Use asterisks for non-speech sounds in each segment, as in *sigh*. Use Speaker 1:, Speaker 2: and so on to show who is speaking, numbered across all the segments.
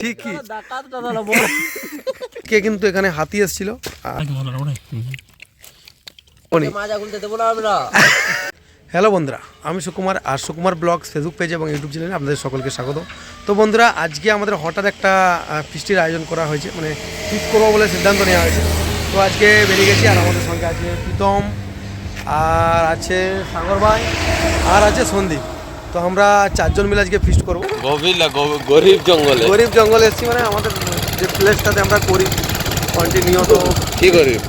Speaker 1: ঠিকই। কে কিন্তু এখানে হাতি এসেছিল? হ্যালো বন্ধুরা আমি সুকুমার আর সুকুমার ব্লগ ফেসবুক পেজ এবং ইউটিউব চ্যানেলে আপনাদের সকলকে স্বাগত তো বন্ধুরা আজকে আমাদের হঠাৎ একটা ফিস্টির আয়োজন করা হয়েছে মানে ফিস্ট করব বলে সিদ্ধান্ত নেওয়া হয়েছে। তো আজকে বেরিয়ে গেছি আর আমাদের সঙ্গে আছে প্রীতম আর আছে সাগর ভাই আর আছে সন্দীপ। তো আমরা চারজন মিলে আজকে ফিস্ট করব।
Speaker 2: গভীর না গরিব জঙ্গলে।
Speaker 1: গরিব জঙ্গলে এসেছি মানে আমাদের যে প্লেসটাতে আমরা করি কন্টিনিউত
Speaker 2: কি গরিব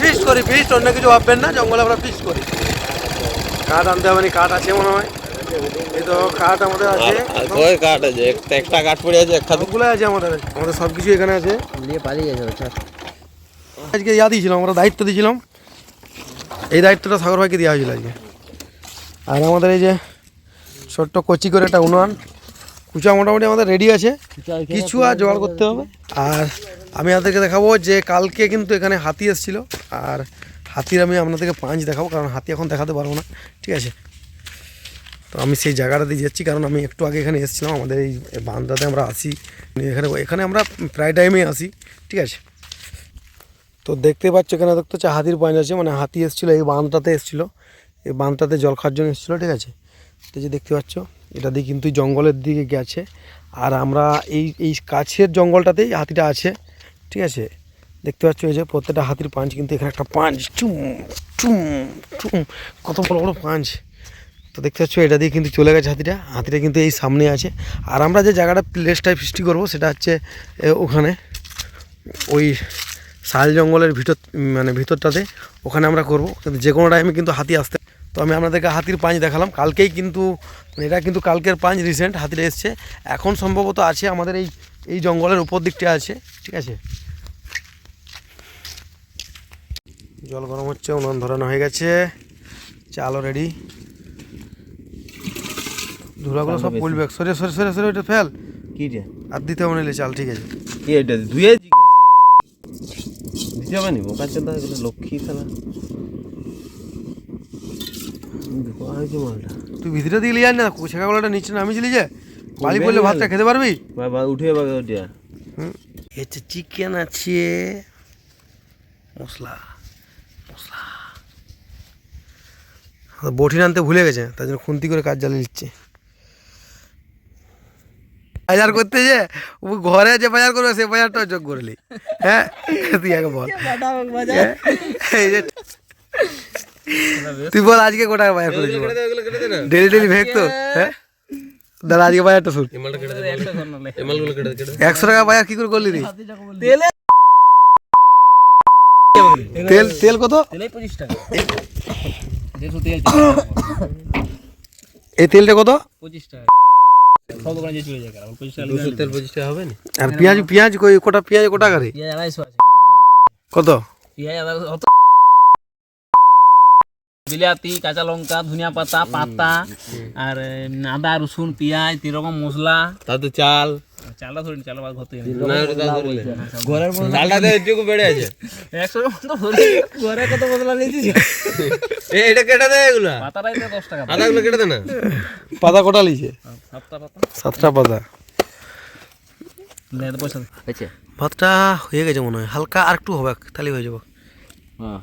Speaker 1: ফিস্ট করি ফিস্ট অন্য কিছু ভাববেন না জঙ্গলে আমরা ফিস্ট করি। কাঠ আনতে হবে কাঠ আছে মনে হয়। এই তো কাঠ আমাদের আছে।
Speaker 2: কয় কাঠ আছে? একটা একটা কাঠ পড়ে আছে একটা
Speaker 1: সবগুলো আছে আমাদের। আমাদের সব কিছু এখানে আছে।
Speaker 3: নিয়ে পালিয়ে গেছে
Speaker 1: আজকে ইয়া দিয়েছিলাম আমরা দায়িত্ব দিয়েছিলাম। এই দায়িত্বটা সাগর ভাইকে দেওয়া হয়েছিল আজকে। আর আমাদের এই যে ছোট্ট কচি করে একটা উনুয়ান কুচা মোটামুটি আমাদের রেডি আছে। কিছু আর জোগাড় করতে হবে। আর আমি আপনাদেরকে দেখাবো যে কালকে কিন্তু এখানে হাতি এসেছিল। আর হাতির আমি আপনাদেরকে পাঁচ দেখাবো, কারণ হাতি এখন দেখাতে পারব না। ঠিক আছে? তো আমি সেই জায়গাটাতে যাচ্ছি, কারণ আমি একটু আগে এখানে এসেছিলাম। আমাদের এই বান্দাতে আমরা আসি এখানে এখানে আমরা প্রায় টাইমেই আসি ঠিক আছে? তো দেখতে পাচ্ছ এখানে, দেখতে হচ্ছে হাতির পাঁচ আছে। মানে হাতি এসেছিল, এই বাঁধটাতে এসেছিল। এই বাঁধটাতে জল খাওয়ার জন্য এসেছিল। ঠিক আছে? তো যে দেখতে পাচ্ছ, এটা দিয়ে কিন্তু জঙ্গলের দিকে গেছে। আর আমরা এই এই কাছের জঙ্গলটাতেই হাতিটা আছে, ঠিক আছে? দেখতে পাচ্ছ এই যে প্রত্যেকটা হাতির পাঁচ কিন্তু এখানে একটা পাঁচ চুম চুম চুম, কত বড় বড় পাঁচ তো দেখতে পাচ্ছ এটা দিয়ে কিন্তু চলে গেছে হাতিটা হাতিটা কিন্তু এই সামনে আছে। আর আমরা যে জায়গাটা প্লেসটায় সৃষ্টি করব সেটা হচ্ছে ওখানে, ওই শাল জঙ্গলের ভিতর মানে ভিতরটাতে ওখানে আমরা করব। কিন্তু যে কোনো টাইমে কিন্তু হাতি আসতে তো আমি আপনাদেরকে হাতির পাঁচ দেখালাম। কালকেই কিন্তু মানে এটা কিন্তু কালকের পাঁচ রিসেন্ট হাতিটা এসছে। এখন সম্ভবত আছে আমাদের এই এই জঙ্গলের উপর দিকটা আছে ঠিক আছে? জল গরম হচ্ছে উনান ধরানো হয়ে গেছে। চালও রেডি ধুলাগুলো সব পড়বে সরে সরে সরে সরে ওটা ফেল।
Speaker 2: কি রে?
Speaker 1: আর দিতে হবে নিলে চাল ঠিক আছে?
Speaker 2: কি এটা? ধুয়ে দিতে হবে নি? চন্দ্র এগুলো লক্ষ্মী খেলা। মালটা
Speaker 1: তুই ভিতরে দিয়ে আয় না ছেঁকাগুলোটা নিচে নামিয়েছিলি যে। বালি পড়লে ভাতটা খেতে পারবি?
Speaker 2: উঠে ওটা
Speaker 1: হচ্ছে চিকেন আছে মশলা মশলা। বটি আনতে ভুলে গেছে তার জন্য খুন্তি করে কাজ জ্বালিয়ে নিচ্ছে। বাজার করতে যে ও ঘরে যে বাজার করবে সে বাজারটা যোগ করলি হ্যাঁ তুই আগে বল। হ্যাঁ? এই যে তুই বল আজকে
Speaker 2: কেটে দে না।
Speaker 1: ডেলি ডেলি ভেগ তো হ্যাঁ? দাদা আজকে বাজারটা শুন। একশো টাকা বাজার কি করে করলি রে? তেল তেল কত? এই তেলটা কত?
Speaker 3: পঁচিশ টাকা।
Speaker 1: আর পেঁয়াজ পেঁয়াজ কই? কোটা পেঁয়াজ কোটা করে? কত?
Speaker 3: পেঁয়াজ বিলাতি কাঁচা লঙ্কা ধনিয়া পাতা পাতা আর আদা রসুন পেঁয়াজ তিন রকম মশলা।
Speaker 2: তাতে চাল।
Speaker 3: চালটা ধরিনি চাল বাদ ঘর থেকে
Speaker 2: তা ধরলে। চালটা তো এটুকু বেড়ে আছে।
Speaker 3: একশো মতো ধরি ঘরে কত মশলা নিয়েছিস?
Speaker 2: এটা কেটে দে এগুলা।
Speaker 3: পাতাটাই তো দশ টাকা।
Speaker 2: আদাগুলো কেটে দে না।
Speaker 1: পাতা কোটা লিছে?
Speaker 3: সাতটা পাতা।
Speaker 1: সাতটা পাতা। ভাতটা হয়ে গেছে মনে হয়। হালকা আর একটু হবে তাহলে হয়ে যাবে।
Speaker 3: হ্যাঁ।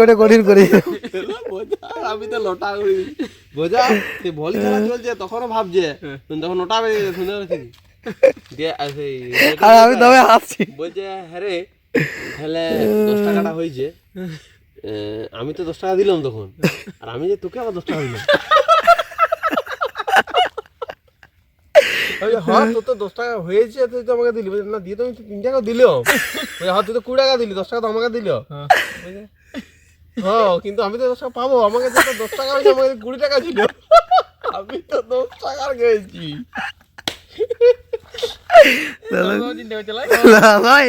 Speaker 1: করে কঠিন করে।
Speaker 2: আমি তো লোটা করি। বোঝা সে ভলি খেলা চলছে তখনও ভাবছে। তখন ওটা বেরিয়ে শুনে রেখেছি আর
Speaker 1: আমি তবে হাসছি।
Speaker 2: বলছে হ্যাঁ রে তাহলে দশ টাকাটা হয়েছে। আমি তো দশ টাকা দিলাম তখন। আর আমি যে তোকে আবার দশ টাকা দিলাম আমি বলি, হ্যাঁ তোর তো দশ টাকা হয়েছে তুই তো আমাকে দিলি। না দিয়ে তো আমি তিন টাকা হ্যাঁ তুই তো কুড়ি টাকা দিলি দশ টাকা তো আমাকে দিল হ্যাঁ। কিন্তু আমি তো দশ টাকা পাবো আমাকে তো দশ টাকা হয়েছে আমাকে কুড়ি টাকা ছিল আমি তো দশ টাকার গেছি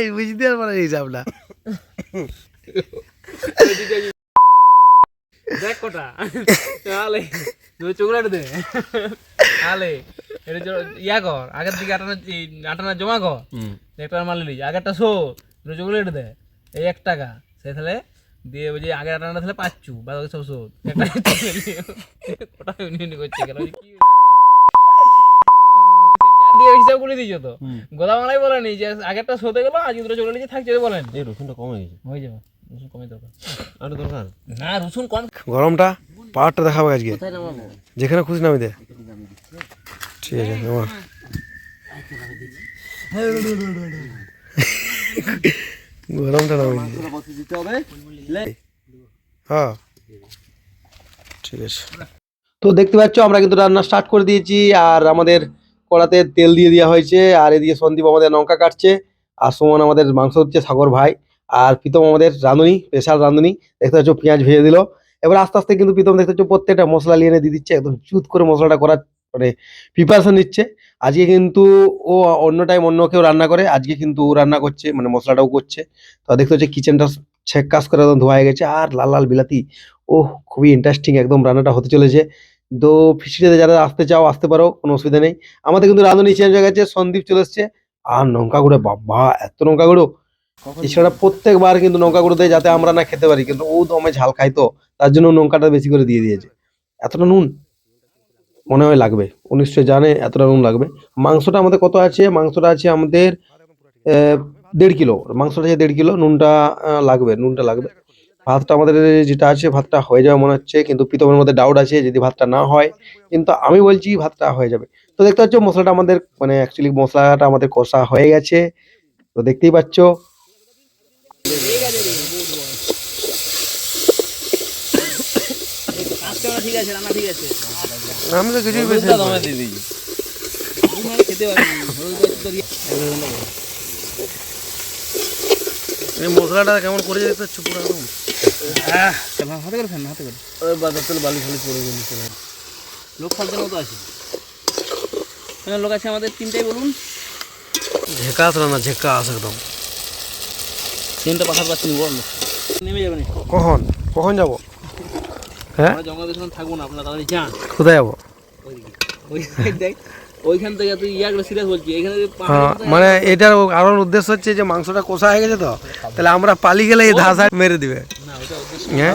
Speaker 1: বুঝতে পারব না হিসাবটা। *laughs*
Speaker 3: দেখ কোটা। আলে তুই চকলেট দে। আলে এটা ইয়া কর আগের দিকে আটানা আটানা জমা কর। একটা মাল লিলি আগেরটা শো তুই চকলেট দে। এই এক টাকা সে তাহলে দিয়ে যে আগের আটানা তাহলে পাচ্ছু বাদ সব শোধ। একটা কোটা ইউনিয়ন করছে কেন? কি দিয়ে হিসাব করে দিয়েছ তো? গোদামালাই বলেনি যে আগেরটা শোতে গেলো আজ দুটো চলে নিয়েছে থাকছে বলেন।
Speaker 2: এই রসুনটা কমে গেছে।
Speaker 3: হয়ে যাবে। রসুন কমে দরকার।
Speaker 2: আর দরকার?
Speaker 3: না রসুন কম।
Speaker 1: গরমটা পাহাড়টা দেখাবে আজকে। যেখানে খুশি নামি দে। ঠিক আছে নামা। গরমটা নামি হ্যাঁ। ঠিক আছে। তো দেখতে পাচ্ছ আমরা কিন্তু রান্না স্টার্ট করে দিয়েছি আর আমাদের কড়াতে তেল দিয়ে দেওয়া হয়েছে আর এদিকে সন্দীপ আমাদের লঙ্কা কাটছে আর সুমন আমাদের মাংস হচ্ছে সাগর ভাই। আর প্রীতম আমাদের রাঁধুনি, স্পেশাল রাঁধুনি। দেখতে পাচ্ছ পেঁয়াজ ভেজে দিল। এবার আস্তে আস্তে কিন্তু প্রীতম দেখতে পাচ্ছ প্রত্যেকটা মশলা নিয়ে এনে দিয়ে দিচ্ছে, একদম চুত করে মশলাটা করার মানে প্রিপারেশন নিচ্ছে। আজকে কিন্তু ও অন্য টাইম অন্য কেউ রান্না করে, আজকে কিন্তু ও রান্না করছে মানে মশলাটাও করছে। তো দেখতে হচ্ছে কিচেনটা ছেক কাজ করে একদম ধোয়া হয়ে গেছে, আর লাল লাল বিলাতি, ওহ, খুবই ইন্টারেস্টিং একদম রান্নাটা হতে চলেছে। তো ফিসিতে যারা আসতে চাও, আসতে পারো, কোনো অসুবিধা নেই। আমাদের কিন্তু রাঁধুনি চেঞ্জ হয়ে গেছে, সন্দীপ চলে এসছে। আর লঙ্কা গুঁড়ো, বাবা, এত লঙ্কা গুঁড়ো! এছাড়া প্রত্যেকবার কিন্তু লঙ্কা গুঁড়ো দেয় যাতে আমরা না খেতে পারি কিন্তু ও দমে ঝাল খাই তো তার জন্য নৌকাটা বেশি করে দিয়ে দিয়েছে। এতটা নুন? মনে হয় লাগবে ও নিশ্চয়ই জানে এতটা নুন লাগবে। মাংসটা আমাদের কত আছে? মাংসটা আছে আমাদের দেড় কিলো। মাংসটা আছে দেড় কিলো নুনটা লাগবে নুনটা লাগবে। ভাতটা আমাদের যেটা আছে ভাতটা হয়ে যাবে মনে হচ্ছে কিন্তু প্রীতমের মধ্যে ডাউট আছে যদি ভাতটা না হয় কিন্তু আমি বলছি ভাতটা হয়ে যাবে। তো দেখতে পাচ্ছ মশলাটা আমাদের মানে অ্যাকচুয়ালি মশলাটা আমাদের কষা হয়ে গেছে। তো দেখতেই পাচ্ছ
Speaker 3: ঠিক আছে রান্না ঠিক আছে।
Speaker 1: আমি কিছুই বেশি
Speaker 2: দিয়ে
Speaker 3: খেতে
Speaker 1: এই মশলাটা কেমন করে দেখতে পাচ্ছ পুরো একদম?
Speaker 3: আহ, হাতে করে ফেল না, হাতে করে।
Speaker 2: ওই বাজার তেল বালি ফালি পড়ে গেছে
Speaker 3: লোক ফালতের মতো আছে। লোক আছে আমাদের তিনটাই বলুন।
Speaker 1: ঝেকাস রান্না ঝেকাস একদম।
Speaker 3: তিনটা পাখার পাচ্ছি বল নেমে যাবেন
Speaker 1: কখন? কখন যাব? হ্যাঁ?
Speaker 3: জঙ্গলের পেছনে থাকব না আপনারা তাড়াতাড়ি যান।
Speaker 1: কোথায় যাব?
Speaker 3: ওইদিকে। ওই side দেখ ওইখান থেকে তুই ইয়াগুলো সিরিয়াস বলছি এখানে যদি
Speaker 1: হ্যাঁ, মানে এটার কারণ উদ্দেশ্য হচ্ছে যে মাংসটা কষা হয়ে গেছে তো তাহলে আমরা পালি গেলে এই ধাসা মেরে দিবে।
Speaker 3: না ওটা উদ্দেশ্য
Speaker 1: হ্যাঁ?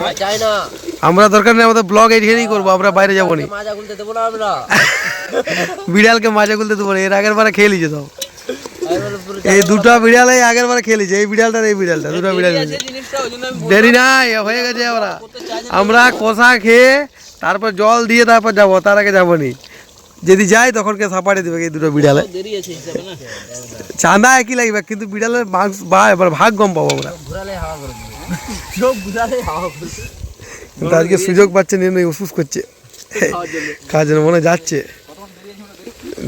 Speaker 1: আমরা দরকার নেই আমাদের ব্লগ এইখানেই করব আমরা বাইরে যাব নি।
Speaker 2: মাজা খুলতে দেবো না *laughs*
Speaker 1: বিড়ালকে মাজা খুলতে দেবো না এর আগের বারে খেয়ে লিছে তো এই দুটো বিড়াল এই আগের বারে খেয়ে লিছে এই বিড়ালটা এই বিড়ালটা দুটো বিড়াল
Speaker 3: এই জিনিসটা ওই জন্য
Speaker 1: দেরি নাই হয়ে গেছে আমরা। আমরা কষা খেয়ে তারপর জল দিয়ে তারপর যাব তার আগে যাব নি যদি যাই তখন কে সাপাড়ে দেবে এই দুটো বিড়ালে।
Speaker 3: দেরি আছে হিসাবে না?
Speaker 1: চাঁদা একই লাগবে কিন্তু বিড়ালের মাংস বা এবার ভাগ গম পাবো আমরা।
Speaker 2: ঘুরালে হাওয়া করে
Speaker 3: সব বুঝালে হাওয়া করছে
Speaker 1: কিন্তু আজকে সুযোগ পাচ্ছে নিয়ে নিয়ে উসুস করছে। কাজের মনে যাচ্ছে।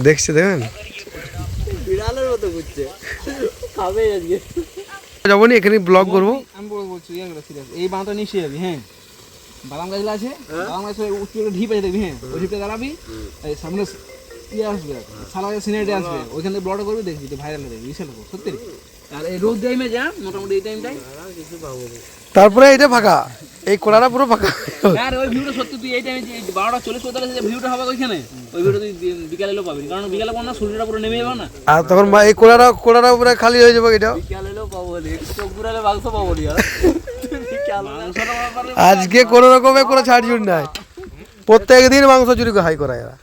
Speaker 1: দেখছে দেখবেন
Speaker 3: মতো করছে খাবে আজকে।
Speaker 1: যাব না এখানে ব্লগ করব।
Speaker 3: আমি বলব বলছি এই বাঁধটা নিশ্চয়ই যাবি হ্যাঁ? বাদাম গাছগুলো আছে বাদাম গাছ উঁচু একটা ঢিপ আছে দেখবি হ্যাঁ? ওই ঢিপটা দাঁড়াবি এই সামনে ইয়ে আসবে সালা সিনারিটি আসবে ওইখান থেকে ব্লগ করবি দেখবি ভাইরাল হয়ে যাবে বিশাল সত্যি? আর এই রোদ টাইমে যা মোটামুটি এই টাইমটাই
Speaker 1: তারপরে এটা ফাঁকা। এই কোড়াটা পুরো ফাঁকা।
Speaker 3: আর ওই ভিউটা সত্যি তুই এই টাইমে যে বারোটা চল্লিশ পঁয়তাল্লিশ যে ভিউটা হবে ওইখানে ওই ভিউটা তুই বিকালে এলেও পাবি। কারণ বিকালে কোনো না সূর্যটা পুরো নেমে যাবে না।
Speaker 1: আর তখন এই কোড়াটা কোড়াটা পুরো খালি হয়ে যাবে এটা
Speaker 3: বিকালে এলেও পাবো চোখ ঘুরালে মাংস পাবো
Speaker 1: আজকে কোনো রকমের কোনো ছাড়ছুট নাই। প্রত্যেক দিন মাংস চুরি করে হাই করা এরা।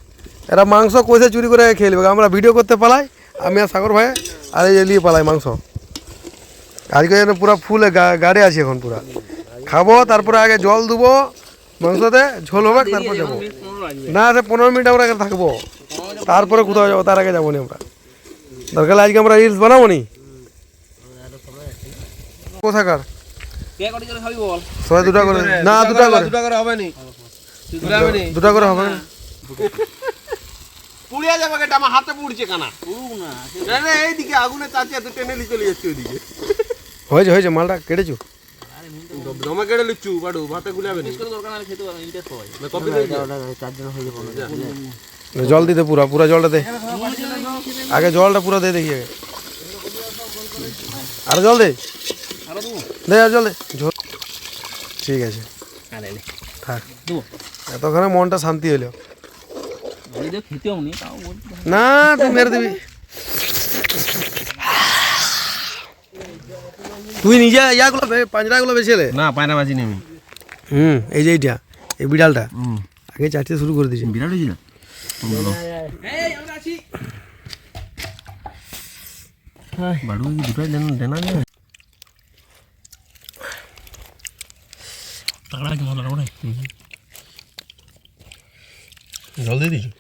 Speaker 1: এরা মাংস কষে চুরি করে খেয়ে নেবে। আমরা ভিডিও করতে পালাই আমি আর সাগর ভাই আর এই নিয়ে পালাই মাংস। আজকে যেন পুরো ফুলে গা- গাড়ে আছি এখন পুরা। খাব তারপরে আগে জল দেবো মাংসতে ঝোল হবে তারপর যাব। না সে পনেরো মিনিট আমরা থাকব। তারপরে কোথাও যাব তার আগে যাব নি আমরা। দরকার আজকে আমরা রিলস বানাবো নি। কোথাকার?
Speaker 3: কে কটি করে খাবি বল?
Speaker 1: সবাই দুটা করে। না দুটা করে।
Speaker 2: দুটা করে হবে নি।
Speaker 1: দুটা করে হবে না।
Speaker 2: পুড়িয়া যাবে আমার হাতে পুড়ছে কানা।
Speaker 3: না।
Speaker 2: এইদিকে আগুনে চাচি এত টেনে নিয়ে চলে যাচ্ছে ওইদিকে।
Speaker 1: হয়েছে হয়েছে মালটা কেটেছো?
Speaker 2: জমা কেড়ে লিচ্ছু বাড়ু ভাতে গুলাবে
Speaker 3: হয়
Speaker 1: জল দিতে পুরা পুরা জলটা দে। আগে জলটা পুরো দে দেখি আগে। আর জল দে। দে আর জল দে। ঠিক আছে। থাক।
Speaker 3: দেবো।
Speaker 1: এতক্ষণে মনটা শান্তি হলো।
Speaker 3: না
Speaker 1: তুই মেরে দিবি। তুই নিজে ইয়াগুলো পাঁজরাগুলো বেছেলে
Speaker 2: না পায়না বাজি নেমি
Speaker 1: হুম এই যে এইটা এই বিড়ালটা। আগে চাটতে শুরু করে দিয়েছে।
Speaker 2: বিরাট হয়েছিল
Speaker 3: এই আমরা
Speaker 2: বাড়ু দুটোই যায়
Speaker 3: তাকড়া কি মজা ওরে
Speaker 2: জল দিয়ে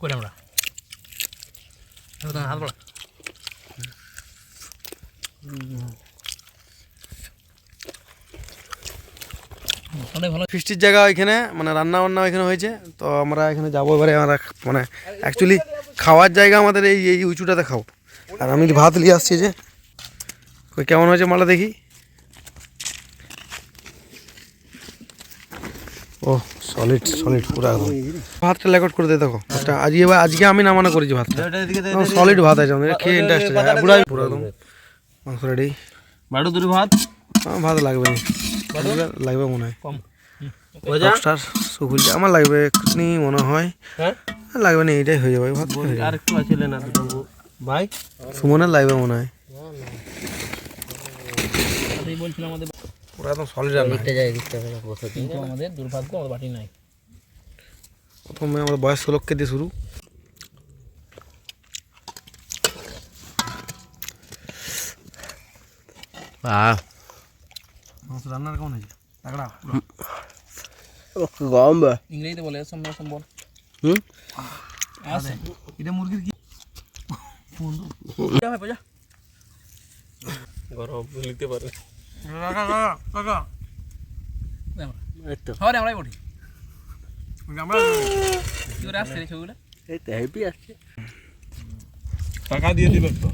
Speaker 3: করে আমরা? হাত ভালো
Speaker 1: ফিস্টির জায়গা এখানে মানে রান্না বান্না এখানে হয়েছে। তো আমরা এখানে যাব এবারে আমরা মানে অ্যাকচুয়ালি খাওয়ার জায়গা আমাদের এই এই উঁচুটাতে খাও আর আমি ভাত নিয়ে আসছি যে কই কেমন হয়েছে মালা দেখি। ও সলিড সলিড পুরো একদম ভাতটা রেকর্ড করে দে দেখো ভাতটা। আজকে এবার আজকে আমি নামানো করেছি ভাতটা। সলিড ভাত আছে আমাদের খেয়ে ইন্টারেস্ট পুরো পুরো একদম। মাংস রেডি
Speaker 2: বাড়ু দুটো ভাত?
Speaker 1: ভাত লাগবে লাগবে মনে হয়।
Speaker 3: কম।
Speaker 1: রকস্টার আমার লাগবে এক্ষুনি মনে হয়।
Speaker 2: হ্যাঁ?
Speaker 1: লাগবে না এইটাই হয়ে যাবে ভাত হয়ে যাবে।
Speaker 2: আর একটু আছে না ভাই?
Speaker 1: সুমনের লাগবে মনে হয়।
Speaker 3: বলছিলাম আমাদের
Speaker 1: পুরো একদম সলিড রান্না।
Speaker 3: কিন্তু আমাদের দুর্ভাগ্য আমাদের বাটি নাই।
Speaker 1: প্রথমে আমাদের বয়স্ক লোককে দিয়ে শুরু। মাংস রান্নার কেমন হয়েছে? তাকড়া
Speaker 2: গম বা।
Speaker 3: ইংরেজিতে বলে সম্মান সম্বল।
Speaker 2: হুম?
Speaker 1: এটা মুরগির কি?
Speaker 2: গরম নিতে পারে।
Speaker 3: সবাই আমরাই করে। আসছে ছবিগুলো
Speaker 2: এই তো হেভি আসছে। টাকা দিয়ে দিবে তো।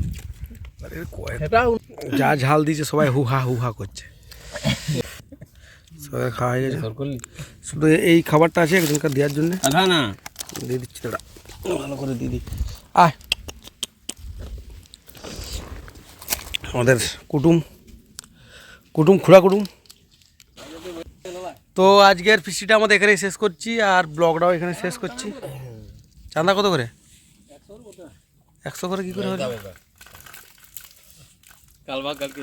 Speaker 1: যা ঝাল দিয়েছে সবাই হু হা হু হা করছে। সবাই খাওয়া হয়ে গেছে। শুধু এই খাবারটা আছে একজনকে দেওয়ার জন্য।
Speaker 2: না।
Speaker 1: দিয়ে দিচ্ছি দাঁড়া। ভালো করে দিয়ে দিই। আয়। আমাদের কুটুম। কুটুম খুড়া কুটুম। তো আজকের ফিস্টিটা আমাদের এখানে শেষ করছি আর ব্লগটাও এখানে শেষ করছি। চাঁদা কত করে? একশো করে কি করে হলো?
Speaker 2: কালকে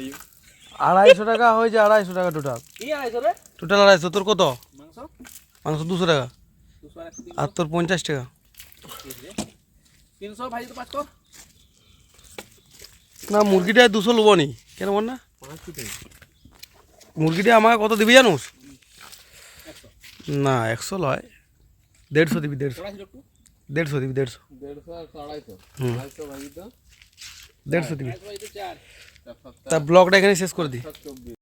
Speaker 1: আড়াইশো টাকা হয়েছে আড়াইশো টাকা টোটাল
Speaker 3: কি আইছো রে?
Speaker 1: টোটাল আড়াইশো তোর কত?
Speaker 3: মাংস?
Speaker 1: দুশো টাকা।
Speaker 3: আর
Speaker 1: তোর পঞ্চাশ টাকা।
Speaker 3: তিনশো ভাই তো পাঁচ কর
Speaker 1: না মুরগিটা দুশো লোবো নি। কেন বল না? মুরগিটা আমাকে কত দিবি জানুস? না একশো লয়। দেড়শো দিবি দেড়শো। দেড়শো দিবি দেড়শো।
Speaker 2: দেড়শো
Speaker 1: দিবি।
Speaker 3: তো চার
Speaker 1: তা ব্লগটা এখানে শেষ করে দিই
Speaker 2: চব্বিশ